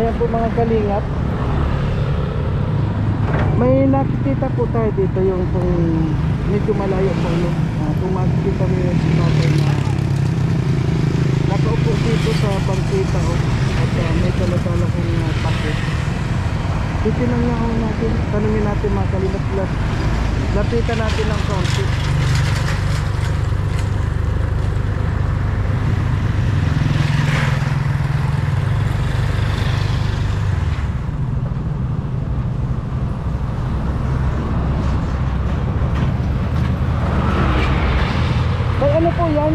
Ayan po mga kalingap. May nakikita po tayo dito yung kung medyo malayo po no. Ah, kung makikita mo yung sinabi na nakaupo dito sa bangkita oh. At ah, may talatala kong uh, pakit. Titignan nga natin. Tanungin natin mga kalingap. Lap, lapitan natin ng konti. May ano po yan?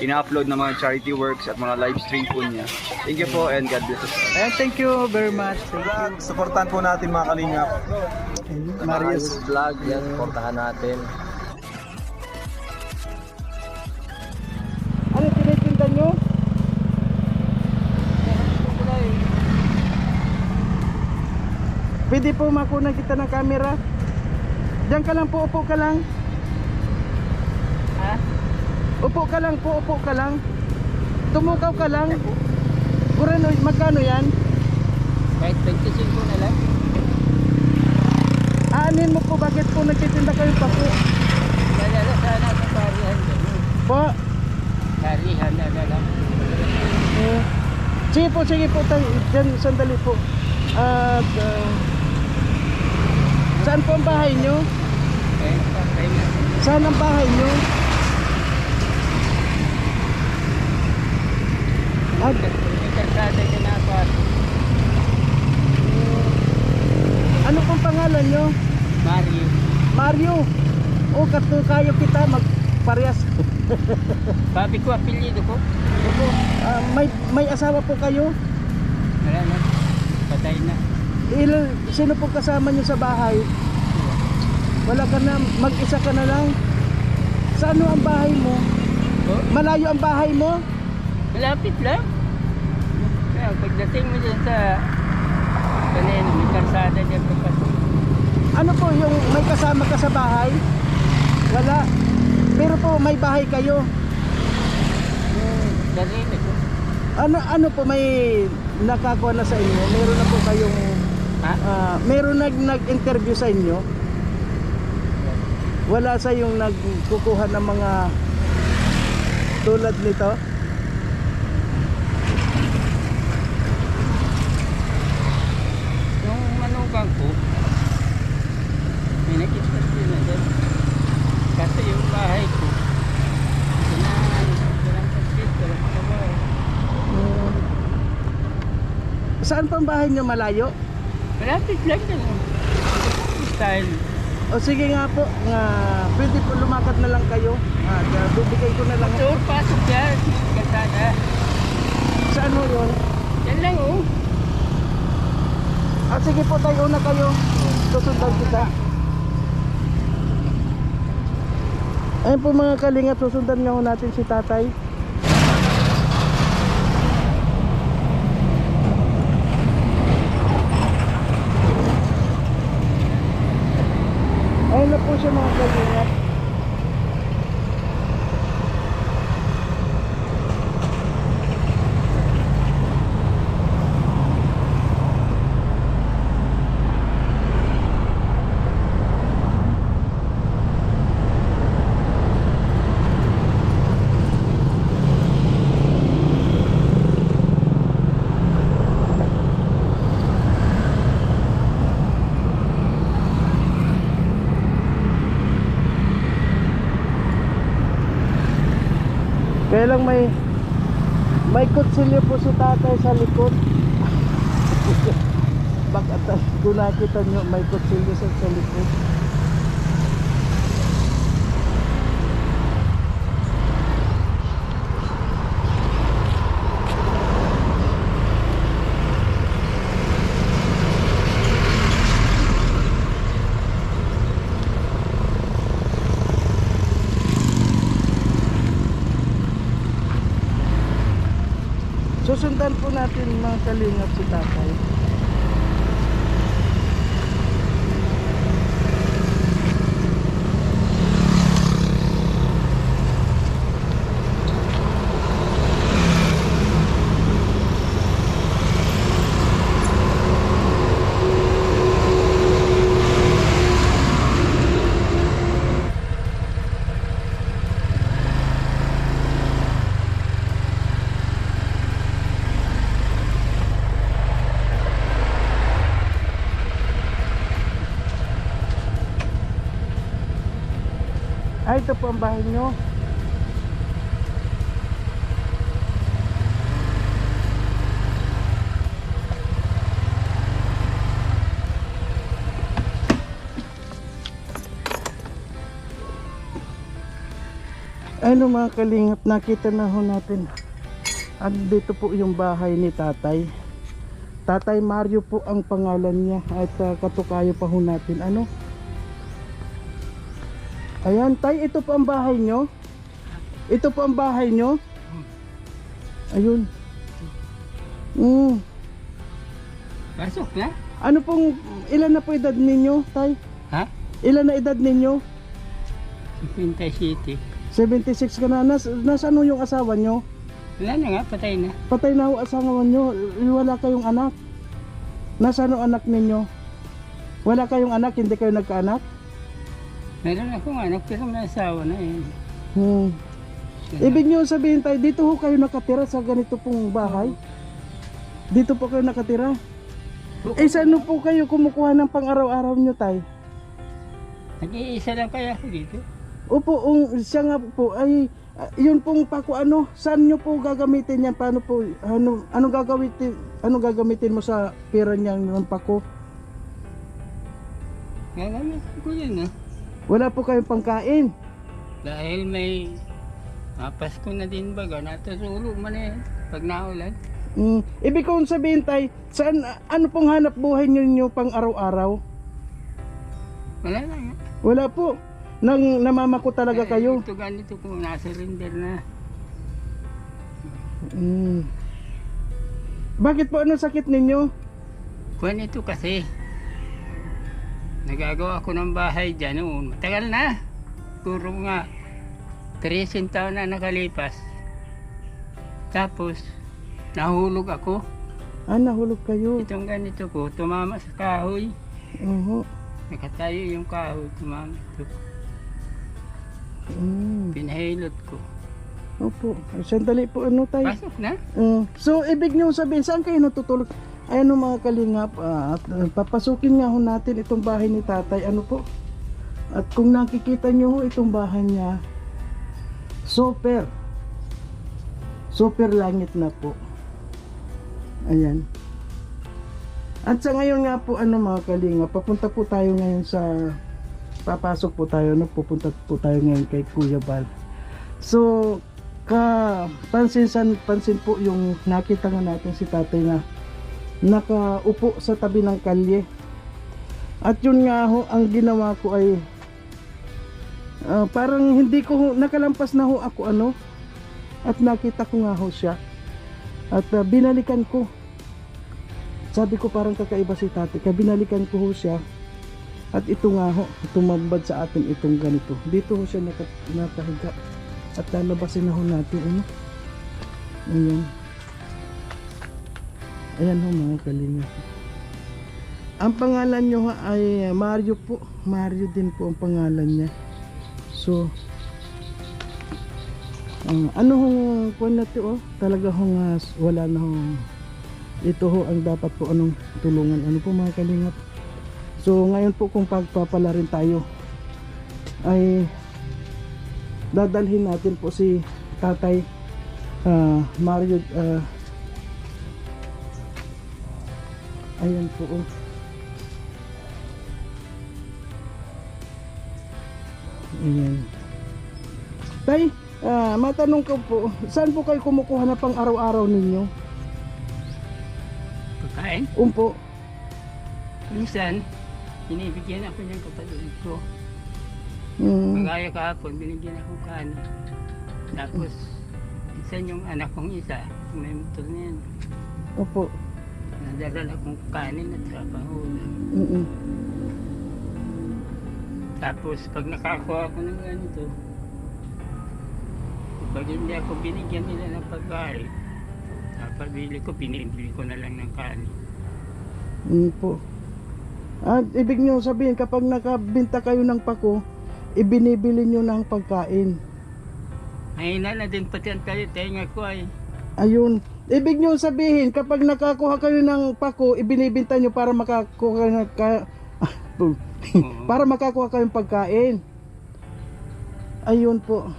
ina-upload na mga charity works at mga live stream po niya. Thank you po and God bless us. Ayan, thank you very much. Thank you. Vlog, supportan po natin mga kalingap. Marius. vlog, yan, portahan natin. Ano tinitinda nyo? Pwede po makunan kita ng camera? Diyan ka lang po, upo ka lang. Upo ka lang po, upo ka lang. Tumukaw ka lang. Kurano, magkano yan? Kahit 25 na lang. Aanin mo po, bakit po nagtitinda kayo pa po? Nalala sana sa parihan. Po, Parihan na lang. eh, sige po, sige po, dyan, sandali po. At, ah, saan po ang bahay nyo? Eh, na. Saan ang bahay nyo? May kalsada ka na pa. ano pong pangalan nyo? Mario. Mario. O, kato kayo kita magparehas. Sabi ko, apelyido ko. Opo, ah, may, may asawa po kayo? Wala na. Patay na. Ilan, sino po kasama nyo sa bahay? Wala ka na, mag-isa ka na lang. Saan ang bahay mo? Oh, Malayo ang bahay mo? Malapit lang. Kaya pagdating mo dyan sa kanina, may kalsada dyan papasok. Ano po yung may kasama ka sa bahay? Wala. Pero po may bahay kayo. Kanina ko. Ano ano po may nakakuha na sa inyo? Meron na po kayong Ha? ah, meron nag nag-interview sa inyo? Wala sa yung nagkukuha ng mga tulad nito? Yung manugang ko, may nakita na dyan. Kasi yung bahay ko. Hmm. Saan pa ang bahay niyo malayo? Malapit lang yan. oh. Style. O sige nga po, nga pwede po lumakad na lang kayo. Ah, uh, bibigay ko na lang. Doon, pasok yan. Kasada. Saan mo yun? Yan lang oh. Ah, sige po tayo una kayo. Susundan kita. Ayun po mga kalingap, susundan nga natin si tatay. Ayun na po siya mga kalingap. Kaya lang may may kutsilyo po si tatay sa likod. Bakit kung nakita nyo may kutsilyo sa, sa likod. Susundan po natin mga kalingap si tatay. Ay, ito po ang bahay nyo. Ano mga kalingap, nakita na ho natin. At dito po yung bahay ni tatay. Tatay Mario po ang pangalan niya at uh, katukayo pa ho natin. Ano? Ayan, tay, ito po ang bahay nyo. Ito po ang bahay nyo. Ayun. Mm. Pasok na? Ano pong, ilan na po edad ninyo, tay? Ha? Ilan na edad ninyo? 57. 76 ka na. Nas, nasaan yung asawa nyo? Wala na nga, patay na. Patay na ho asawa nyo. Wala kayong anak. Nasaan ho anak ninyo? Wala kayong anak, hindi kayo nagkaanak? Meron akong anak, pero may asawa na eh. Hmm. Ibig nyo sabihin tayo, dito ho kayo nakatira sa ganito pong bahay? Dito po kayo nakatira? Eh, saan ho po kayo kumukuha ng pang-araw-araw nyo tay? Nag-iisa lang kaya ako dito. Opo, um, siya nga po ay ah, yun pong pako ano, saan nyo po gagamitin yan? Paano po ano ano gagamitin ano gagamitin mo sa pera niyang ng pako? Gagamit ko yun ah. Wala po kayong pangkain. Dahil may mapasko na din baga, natutulog man eh. Pag naulan. Mm. Ibig kong sabihin tay, saan ano pong hanap buhay niyo pang araw-araw? Wala na nga. Wala po. Nang namamako talaga Eh, kayo. Ito ganito kung nasa render na. Mm. Bakit po ano sakit ninyo? Kuhan ito kasi. Nagagawa ko ng bahay dyan noon. Matagal na. Puro nga. 13 taon na nakalipas. Tapos, nahulog ako. Ah, nahulog kayo. Itong ganito ko, tumama sa kahoy. Oo. Nakatayo yung kahoy, tumama. Ito. Mm. Pinahilot ko. Opo. Sandali po ano tayo. Pasok na. Mm. So, ibig niyo sabihin, saan kayo natutulog? Ayan o mga kalingap, ah, at uh, papasukin nga ho natin itong bahay ni tatay. Ano po? At kung nakikita niyo ho itong bahay niya, super. Super langit na po. Ayan. At sa ngayon nga po, ano mga kalingap, papunta po tayo ngayon sa, papasok po tayo, no? pupunta po tayo ngayon kay Kuya Bal. So, ka pansin san pansin po yung nakita nga natin si tatay na nakaupo sa tabi ng kalye. At yun nga ho ang ginawa ko ay ah, parang hindi ko nakalampas na ho ako ano? At nakita ko nga ho siya. At ah, binalikan ko. Sabi ko parang kakaiba si tatay kaya binalikan ko ho siya. At ito nga ho tumambad sa atin itong ganito. Dito ho siya naka, nakahiga. At lalabasin na ho natin ano? Ayan ayan ho mga kalinga. Ang pangalan nyo ha ay Mario po. Mario din po ang pangalan niya. So ah, ano hong kuwan natin oh? Talaga hong ah, wala na hong ito ho ang dapat po anong tulungan. Ano po mga kalingap so ngayon po kung pagpapala rin tayo ay dadalhin natin po si Tatay ah, Mario ah, ayan po oh. ayan Tay, ah, matanong ko po saan po kayo kumukuha na pang araw-araw ninyo? Pagkain. Umpo Minsan, binibigyan ako ng kapatid ko. mm, Kagaya kahapon, binigyan ako kanin. Tapos, minsan yung anak kong isa, may motor na yan. Opo. Nadalala kong kanin at saka pangulam. Mm-mm. Tapos pag nakakuha ako ng ganito, pag hindi ako binigyan nila ng pagkain, napabili ko, binibili ko na lang ng kanin. Mm po. At ibig nyo sabihin, kapag nakabinta kayo ng pako, ibinibili nyo ng pagkain. Mahina na din pati ang tayo, tenga ko ay. Ayun. Ibig nyo sabihin, kapag nakakuha kayo ng pako, ibinibinta nyo para makakuha kayo ng ka- para makakuha kayong pagkain. Ayun po.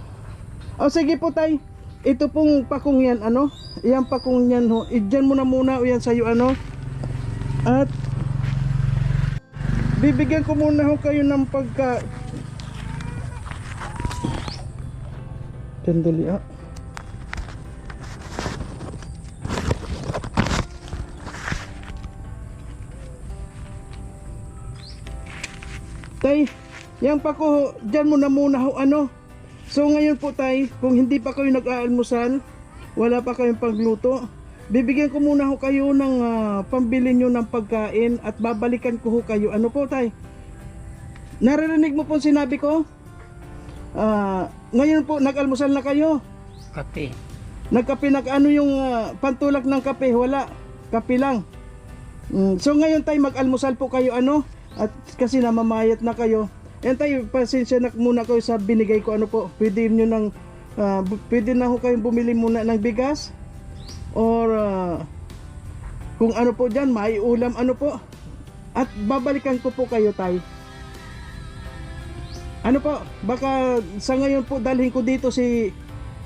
O sige po tay. Ito pong pakong yan, ano? Yan pakong yan ho. Idyan mo na muna o yan sa'yo, ano? At bibigyan ko muna ho kayo ng pagka... Sandali ah. Yan pa ko, dyan mo na muna ho, ano? So ngayon po tay, kung hindi pa kayo nag-aalmusal, wala pa kayong pagluto, bibigyan ko muna ho kayo ng ah, pambili nyo ng pagkain at babalikan ko ho kayo. Ano po tay? Naririnig mo po sinabi ko? Ah, ngayon po, nag-almusal na kayo. Kape. Nagkape nag ano yung ah, pantulak ng kape? Wala. Kape lang. Mm, so ngayon tayo mag-almusal po kayo ano? At kasi namamayat na kayo. Yan tayo, pasensya na muna kayo sa binigay ko ano po. Pwede nyo nang, bu- pwede na ho kayong bumili muna ng bigas. Or ah, kung ano po dyan, maiulam ano po. At babalikan ko po kayo tayo. Ano po, baka sa ngayon po dalhin ko dito si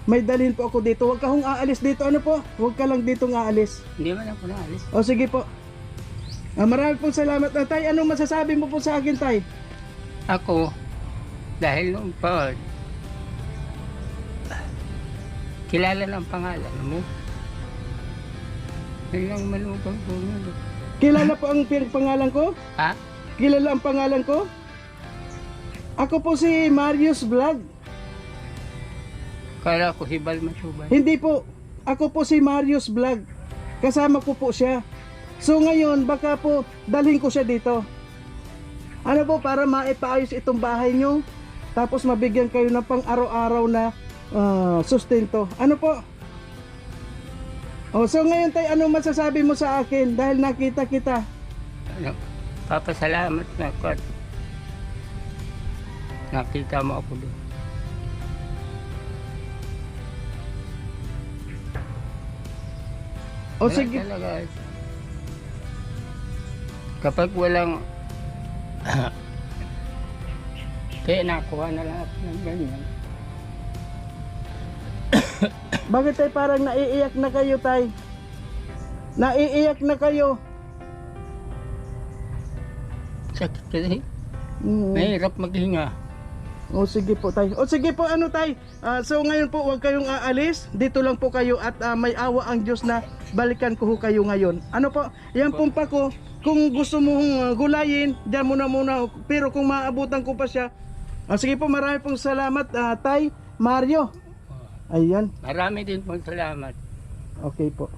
may dalhin po ako dito. Huwag ka hong aalis dito. Ano po? Huwag ka lang dito aalis. Hindi man ako naalis. O sige po. Ah, marami pong salamat. Ah, tay, anong masasabi mo po sa akin, Tay? Ako, dahil noon pa, kilala ng pangalan mo. Yun lang malugang ko nun. Kilala po ang pin- pangalan ko? Ha? Kilala ang pangalan ko? Ako po si Marius Vlog. Kala ko hibal masubay. Hindi po. Ako po si Marius Vlog. Kasama ko po siya. So ngayon, baka po dalhin ko siya dito. Ano po, para maipaayos itong bahay nyo. Tapos mabigyan kayo ng pang araw-araw na ah, sustento. Ano po? O, so ngayon tayo, ano masasabi mo sa akin dahil nakita kita? Ano, papasalamat na ako nakita mo ako doon. O Wala sige, Talaga. Kapag walang kaya nakuha na lahat ng ganyan. bakit tayo parang naiiyak na kayo tay? Naiiyak na kayo. Sakit kasi. Mm. Mahirap maghinga. O sige po tay. O sige po ano tay. Ah, so ngayon po huwag kayong aalis. Dito lang po kayo at ah, may awa ang Diyos na balikan ko kayo ngayon. Ano po? Yan pong pa ko. Kung gusto mong ah, gulayin, diyan muna muna. Pero kung maabutan ko pa siya. Ah, sige po marami pong salamat ah, tay Mario. Ayan. Marami din po salamat. Okay po.